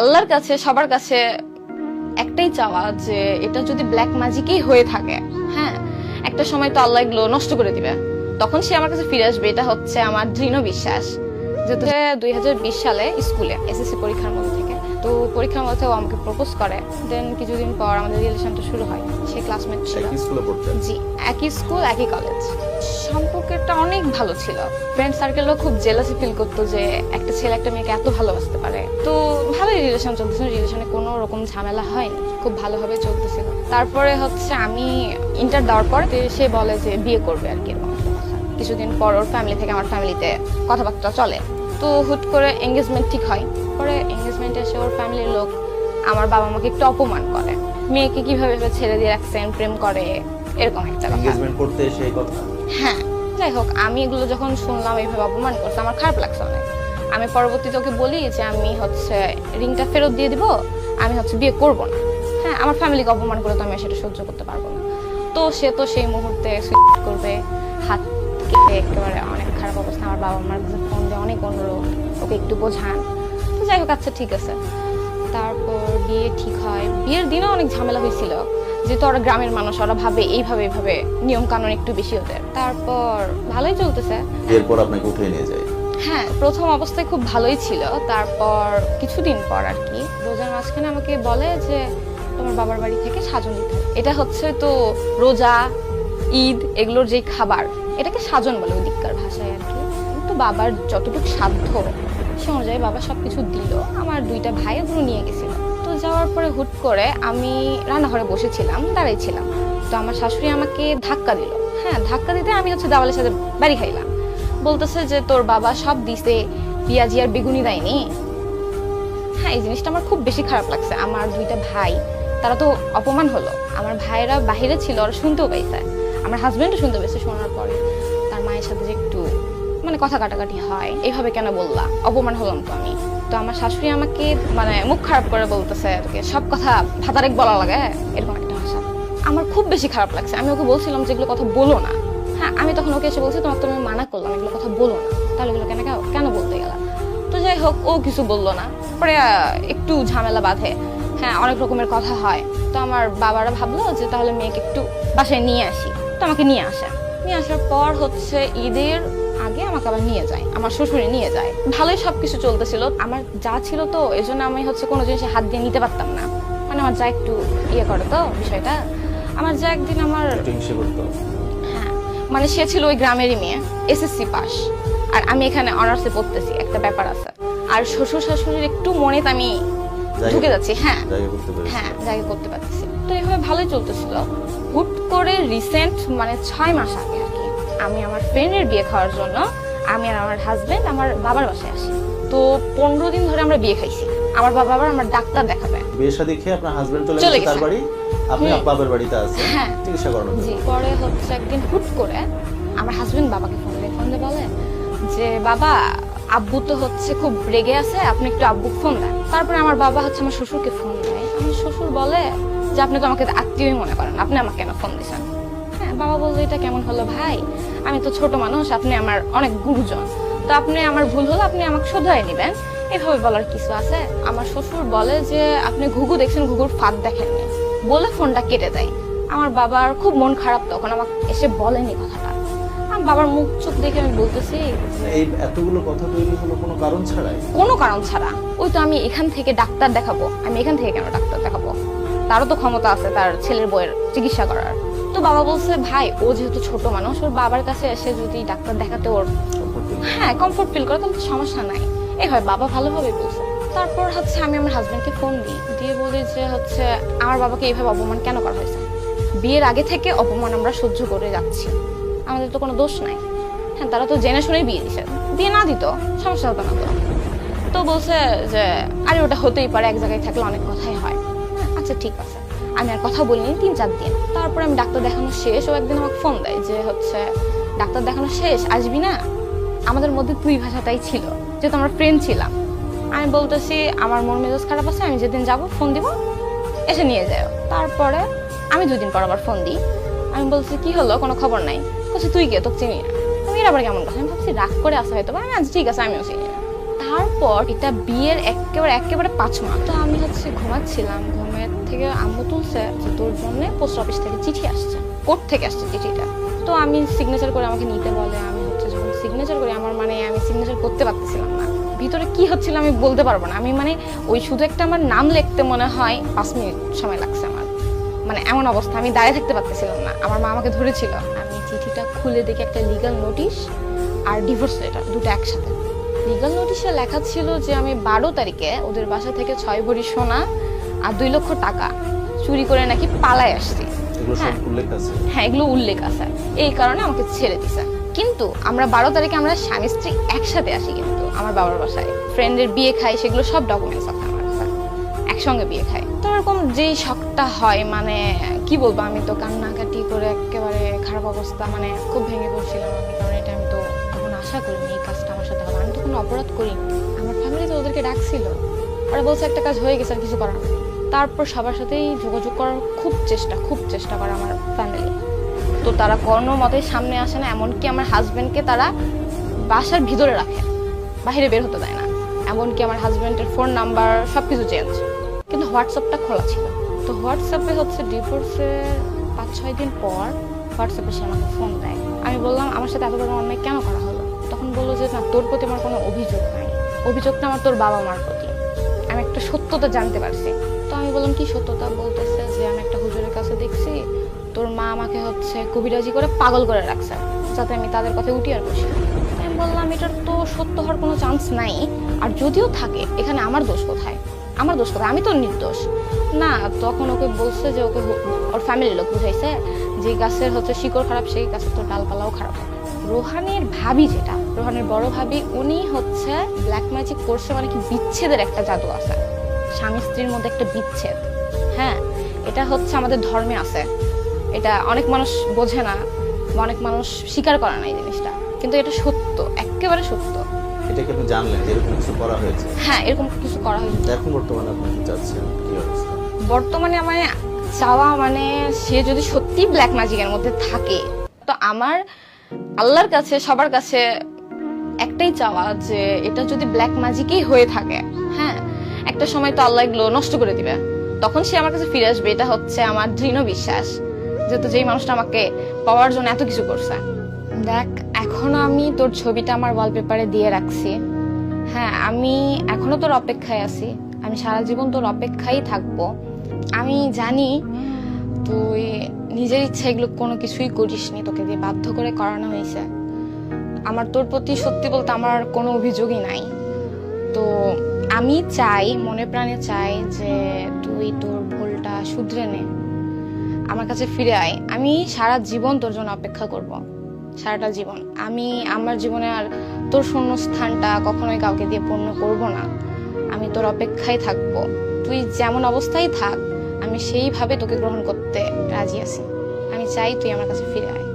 আল্লাহর কাছে, সবার কাছে একটাই চাওয়া যে এটা যদি ব্ল্যাক ম্যাজিকই হয়ে থাকে হ্যাঁ একটা সময় তো আল্লাহ এগুলো নষ্ট করে দিবে। তখন সে আমার কাছে ফিরে আসবে, এটা হচ্ছে আমার দৃঢ় বিশ্বাস। যেহেতু দুই হাজার বিশ সালে স্কুলে এসএসসি পরীক্ষার মধ্যে থেকে তো পরীক্ষার মধ্যে ও আমাকে প্রপোজ করে। দেন কিছুদিন পর আমাদের রিলেশনটা শুরু হয়। সে ক্লাসমেট ছিল। স্কুলে জি একই স্কুল একই কলেজ সম্পর্কটা অনেক ভালো ছিল। ফ্রেন্ড সার্কেলও খুব জেলাসি ফিল করতো যে একটা ছেলে একটা মেয়েকে এত ভালোবাসতে পারে। তো ভালোই রিলেশন চলতেছিল। রিলেশনে কোনো রকম ঝামেলা হয়নি। খুব ভালোভাবে চলতেছিল। তারপরে হচ্ছে আমি ইন্টার দেওয়ার পর সে বলে যে বিয়ে করবে আর কি কিছুদিন পর ওর ফ্যামিলি থেকে আমার ফ্যামিলিতে কথাবার্তা চলে। তো হুট করে এঙ্গেজমেন্ট ঠিক হয়। পরে এঙ্গেজমেন্টে এসে ওর ফ্যামিলির লোক আমার বাবা মাকে একটু অপমান করে। মেয়েকে কীভাবে ছেড়ে দিয়ে রাখছেন প্রেম করে এরকম একটা কথা। এঙ্গেজমেন্ট করতে এসে এই কথা? হ্যাঁ যাই হোক আমি এগুলো যখন শুনলাম এইভাবে অপমান করছে আমার খারাপ লাগছে অনেক। আমি পরবর্তীতে ওকে বলি যে আমি হচ্ছে রিংটা ফেরত দিয়ে দিব আমি হচ্ছে বিয়ে করব না। হ্যাঁ আমার ফ্যামিলিকে অপমান করে তো আমি সেটা সহ্য করতে পারব না। তো সে তো সেই মুহূর্তে সুইসাইড করবে। হাত কেটে একেবারে অনেক খারাপ অবস্থা। আমার বাবা মার ফোন দিয়ে অনেক অনুরোধ ওকে একটু বোঝান। যাই হোক আচ্ছা ঠিক আছে। তারপর বিয়ে ঠিক হয়। বিয়ের দিনও অনেক ঝামেলা হয়েছিল। যেহেতু ওরা গ্রামের মানুষ ওরা ভাবে এইভাবে এইভাবে নিয়ম কানুন একটু বেশি ওদের। তারপর ভালোই চলতেছে। এরপর আপনাকে উঠিয়ে নিয়ে যায়। হ্যাঁ প্রথম অবস্থায় খুব ভালোই ছিল। তারপর কিছুদিন পর আর কি রোজার মাঝখানে আমাকে বলে যে তোমার বাবার বাড়ি থেকে সাজন হবে। এটা হচ্ছে তো রোজা ঈদ এগুলোর যে খাবার এটাকে সাজন বলে ওদিককার ভাষায় আর কি। কিন্তু বাবার যতটুকু সাধ্য সে অনুযায়ী বাবা সব কিছু দিল। আমার দুইটা ভাই ওগুলো নিয়ে গেছিল। তো যাওয়ার পরে হুট করে আমি রান্নাঘরে বসেছিলাম, দাঁড়াইছিলাম। তো আমার শাশুড়ি আমাকে ধাক্কা দিল। হ্যাঁ ধাক্কা দিতে আমি হচ্ছে দেওয়ালের সাথে বাড়ি খাইলাম। বলতেছে যে, তোর বাবা সব দিছে, পেঁয়াজি আর বেগুনি দেয়নি? হ্যাঁ এই জিনিসটা আমার খুব বেশি খারাপ লাগছে। আমার দুইটা ভাই, তারা তো অপমান হলো। আমার ভাইয়েরা বাহিরে ছিল আর শুনতেও পাইছে। আমার হাজবেন্ডও শুনতে পেয়েছে শোনার পরে। তার মায়ের সাথে যে একটু মানে কথা কাটাকাটি হয়। এইভাবে কেন বললা? অপমান হলাম তো আমি। তো আমার শাশুড়ি আমাকে মানে মুখ খারাপ করে বলতেছে আর কি, সব কথা ভাতারেক বলা লাগে এরকম একটা ভাষা। আমার খুব বেশি খারাপ লাগছে। আমি ওকে বলছিলাম যে এগুলো কথা বলো না। হ্যাঁ আমি তখন ওকে এসে বলছি তোমার তো আমি মানা করলাম এগুলো কথা বলো না। তাহলে এগুলো কেন কেন বলতে গেলাম তো যাই হোক ও কিছু বলল না। পরে একটু ঝামেলা বাঁধে। হ্যাঁ অনেক রকমের কথা হয়। তো আমার বাবারা ভাবলো যে তাহলে মেয়েকে একটু বাসায় নিয়ে আসি। তো আমাকে নিয়ে আসে। নিয়ে আসার পর হচ্ছে ঈদের আগে আমাকে আবার নিয়ে যায় আমার শ্বশুরে নিয়ে যায়। ভালোই সব কিছু চলতেছিল। আমার যা ছিল তো এই জন্য আমি হচ্ছে কোনো জিনিসে হাত দিয়ে নিতে পারতাম না। মানে আমার যা একটু ইয়ে করে তো বিষয়টা আমার যা একদিন আমার হ্যাঁ মানে সে ছিল ওই গ্রামেরই মেয়ে এসএসসি পাস। আর আমি এখানে অনার্সে পড়তেছি একটা ব্যাপার আছে। আর শ্বশুর শাশুড়ির একটু মনে আমি ঢুকে যাচ্ছি হ্যাঁ। হ্যাঁ জায়গা করতে পারতেছি। তো এইভাবে ভালোই চলতেছিল। হুট করে রিসেন্ট মানে ছয় মাস আগে আমি আমার ফ্রেন্ডের বিয়ে খাওয়ার জন্য আমি আর আমার হাজবেন্ড আমার বাবার বাসায় আসি। তো পনেরো দিন ধরে আমরা বিয়ে খাইছি। আমার বাবা আবার আমার ডাক্তার দেখাবে। বিয়ে শাদী খেয়ে আপনার হাজবেন্ড চলে গেছে তার বাড়ি? আপনি হুম। বাবার বাড়িতে আছেন। হ্যাঁ। চিকিৎসা করানোর জি পরে হচ্ছে একদিন হুট করে আমার হাজবেন্ড বাবাকে ফোন দিয়ে। ফোন দিয়ে বলে যে বাবা আব্বু তো হচ্ছে খুব রেগে আছে আপনি একটু আব্বু ফোন দেন। তারপরে আমার বাবা হচ্ছে আমার শ্বশুরকে ফোন দেয়। আমার শ্বশুর বলে যে আপনি তো আমাকে আত্মীয়ই মনে করেন আপনি আমাকে কেন ফোন দিয়েছেন হ্যাঁ বাবা বলল এটা কেমন হলো ভাই? আমি তো ছোট মানুষ আপনি আমার অনেক গুরুজন। তো আপনি আমার ভুল হলো আপনি আমাকে শোধায় নেবেন এভাবে বলার কিছু আছে? আমার শ্বশুর বলে যে আপনি ঘুঘু দেখছেন ঘুঘুর ফাঁদ দেখেননি বলে ফোনটা কেটে দেয়। আমার বাবার খুব মন খারাপ তখন আমাকে এসে বলেনি কথাটা। আমার বাবার মুখ চোখ দেখে আমি বলতেছি এই এতগুলো কথা তৈরি হলো কোনো কারণ ছাড়াই? কোনো কারণ ছাড়া। ওই তো আমি এখান থেকে ডাক্তার দেখাবো। আমি এখান থেকে কেন ডাক্তার দেখাবো? তারও তো ক্ষমতা আছে তার ছেলের বইয়ের চিকিৎসা করার। তো বাবা বলছে ভাই ও যেহেতু ছোট মানুষ ওর বাবার কাছে এসে যদি ডাক্তার দেখাতে ওর হ্যাঁ কমফোর্ট ফিল করে তাহলে সমস্যা নাই। এ হয় বাবা ভালোভাবে বলছে। তারপর হচ্ছে আমি আমার হাজব্যান্ডকে ফোন দিই দিয়ে বলি যে হচ্ছে আমার বাবাকে এইভাবে অপমান কেন করা হয়েছে? বিয়ের আগে থেকে অপমান আমরা সহ্য করে যাচ্ছি। আমাদের তো কোনো দোষ নাই। হ্যাঁ তারা তো জেনে শুনেই বিয়ে দিছে বিয়ে না দিত সমস্যা হতো না তো। তো বলছে যে আরে ওটা হতেই পারে এক জায়গায় থাকলে অনেক কথাই হয়। হ্যাঁ, আচ্ছা ঠিক আছে। আমি আর কথা বলিনি, তিন চার দিন। তারপরে আমি ডাক্তার দেখানো শেষ, ও একদিন আমাকে ফোন দেয় যে হচ্ছে, ডাক্তার দেখানো শেষ, আসবি না? আমাদের মধ্যে তুই ভাষাটাই ছিল, যেহেতু আমরা ফ্রেন্ড ছিলাম। আমি বলতেছি, আমার মন মেজাজ খারাপ আছে, আমি যেদিন যাব ফোন দিব, এসে নিয়ে যাও। তারপরে আমি দুই দিন পর আবার ফোন দিই। আমি বলছি কি হলো? কোনো খবর নাই? বলছি, তুই কে? তোকে চিনি না। এর আবার কেমন কথা? আমি ভাবছি, রাগ করে আসা হয়তো আমি আজ ঠিক আছে, আমিও চিনি। তারপর এটা বিয়ের একেবারে একেবারে পাঁচ মাস। তো আমি হচ্ছে ঘুমাচ্ছিলাম, ঘুমের থেকে আম্মু তুলছে যে তোর জন্য পোস্ট অফিস থেকে চিঠি আসছে। কোর্ট থেকে আসছে চিঠিটা? তো আমি সিগনেচার করে আমাকে নিতে বলে, আমি হচ্ছে যখন সিগনেচার করি, আমার মানে আমি সিগনেচার করতে পারতেছিলাম না। ভিতরে কি হচ্ছিল আমি বলতে পারব না। আমি মানে ওই শুধু একটা আমার নাম লিখতে মনে হয়, পাঁচ মিনিট সময় লাগছে আমার। মানে এমন অবস্থা, আমি দাঁড়িয়ে থাকতে পারতেছিলাম না। আমার মা আমাকে ধরেছিল, আমি চিঠিটা খুলে দেখি, একটা লিগাল নোটিশ আর ডিভোর্স লেটার দুটো একসাথে। লিগাল নোটিশে লেখা ছিল যে আমি বারো তারিখে ওদের বাসা থেকে ছয় ভরি সোনা আর দুই লক্ষ টাকা চুরি করে নাকি পালায় আসছি। হ্যাঁ। হ্যাঁ এগুলো উল্লেখ আছে। এই কারণে আমাকে ছেড়ে দিছে। কিন্তু আমরা বারো তারিখে আমরা স্বামী স্ত্রী একসাথে আসি কিন্তু আমার বাবার বাসায়। ফ্রেন্ডের বিয়ে খাই সেগুলো সব ডকুমেন্টস আছে আমার কাছে। একসঙ্গে বিয়ে খাই। তো এরকম যেই শখটা হয় মানে কি বলব আমি তো কান্নাকাটি করে একেবারে খারাপ অবস্থা মানে খুব ভেঙে পড়ছিলাম আমি। কারণ এটা আমি তো তখন আশা করিনি এই কাজটা কোনো অপরাধ করিনি আমার ফ্যামিলি তো ওদেরকে ডাকছিল। ওরা বলছে, একটা কাজ হয়ে গেছে, আর কিছু করার। তারপর সবার সাথেই যোগাযোগ করার খুব চেষ্টা খুব চেষ্টা করে আমার ফ্যামিলি তো তারা কোনো মতেই সামনে আসে না, এমনকি আমার হাজব্যান্ডকে তারা বাসার ভিতরে রাখে। বাইরে বের হতে দেয় না। এমনকি আমার হাজব্যান্ডের ফোন নাম্বার সব কিছু চেঞ্জ কিন্তু হোয়াটসঅ্যাপটা খোলা ছিল। তো হোয়াটসঅ্যাপে হচ্ছে ডিভোর্সের পাঁচ ছয় দিন পর হোয়াটসঅ্যাপে সে আমাকে ফোন দেয়। আমি বললাম, আমার সাথে এত বড় অন্যায় কেন করা হলো? বলল যে, না, তোর প্রতি আমার কোনো অভিযোগ নাই। অভিযোগটা আমার তোর বাবা মার প্রতি। আমি একটা সত্যতা জানতে পারছি। তো আমি বললাম, কি সত্যতা? বলতেছে যে, আমি একটা হুজুরের কাছে দেখছি, তোর মা আমাকে হচ্ছে কবিরাজি করে পাগল করে রাখছে, যাতে আমি তাদের কথা উঠি আর বসি। আমি বললাম, এটার তো সত্য হওয়ার কোনো চান্স নাই। আর যদিও থাকে, এখানে আমার দোষ কোথায়? আমার দোষ কোথায়? আমি তো নির্দোষ। না, তখন ওকে বলছে যে, ওকে ওর ফ্যামিলির লোক বুঝাইছে যে, গাছের হচ্ছে শিকড় খারাপ, সেই গাছের তো ডালপালাও খারাপ হবে। রোহানের ভাবি যেটা রোহানের বড় ভাবি উনি হচ্ছে ব্ল্যাক ম্যাজিক করছে মানে কি বিচ্ছেদের একটা জাদু আছে। স্বামী স্ত্রীর মধ্যে একটা বিচ্ছেদ। হ্যাঁ এটা হচ্ছে আমাদের ধর্মে আছে। এটা অনেক মানুষ বোঝে না অনেক মানুষ স্বীকার করে না এই জিনিসটা। কিন্তু এটা সত্য একেবারে সত্য। এটা কি আপনি জানলেন যে এরকম কিছু করা হয়েছে? হ্যাঁ এরকম কিছু করা হয়েছে। এখন বর্তমানে আপনি কি চাচ্ছেন? কি অবস্থা? বর্তমানে আমার চাওয়া মানে সে যদি সত্যি ব্ল্যাক ম্যাজিকের মধ্যে থাকে তো আমার আল্লাহর কাছে, সবার কাছে একটাই চাওয়া যে এটা যদি ব্ল্যাক ম্যাজিকই হয়ে থাকে হ্যাঁ একটা সময় তো আল্লাহ এগুলো নষ্ট করে দিবে। তখন সে আমার কাছে ফিরে আসবে, এটা হচ্ছে আমার দৃঢ় বিশ্বাস যেহেতু যেই মানুষটা আমাকে পাওয়ার জন্য এত কিছু করছে। দেখ, এখনও আমি তোর ছবিটা আমার ওয়ালপেপারে দিয়ে রাখছি। হ্যাঁ আমি এখনও তোর অপেক্ষায় আছি। আমি সারা জীবন তোর অপেক্ষায় থাকব। আমি জানি তুই নিজের ইচ্ছা এগুলো কোনো কিছুই করিসনি, তোকে দিয়ে বাধ্য করে করানো হয়েছে। আমার তোর প্রতি সত্যি বলতে আমার কোনো অভিযোগই নাই। তো আমি চাই, মনে প্রাণে চাই যে তুই তোর ভুলটা শুধরে নে। আমার কাছে ফিরে আয়। আমি সারা জীবন তোর জন্য অপেক্ষা করব। সারাটা জীবন। আমি আমার জীবনে আর তোর শূন্য স্থানটা কখনোই কাউকে দিয়ে পূর্ণ করব না। আমি তোর অপেক্ষায় থাকব। তুই যেমন অবস্থায় থাক আমি সেইভাবে তোকে গ্রহণ করতে রাজি আছি। আমি চাই তুই আমার কাছে ফিরে আয়।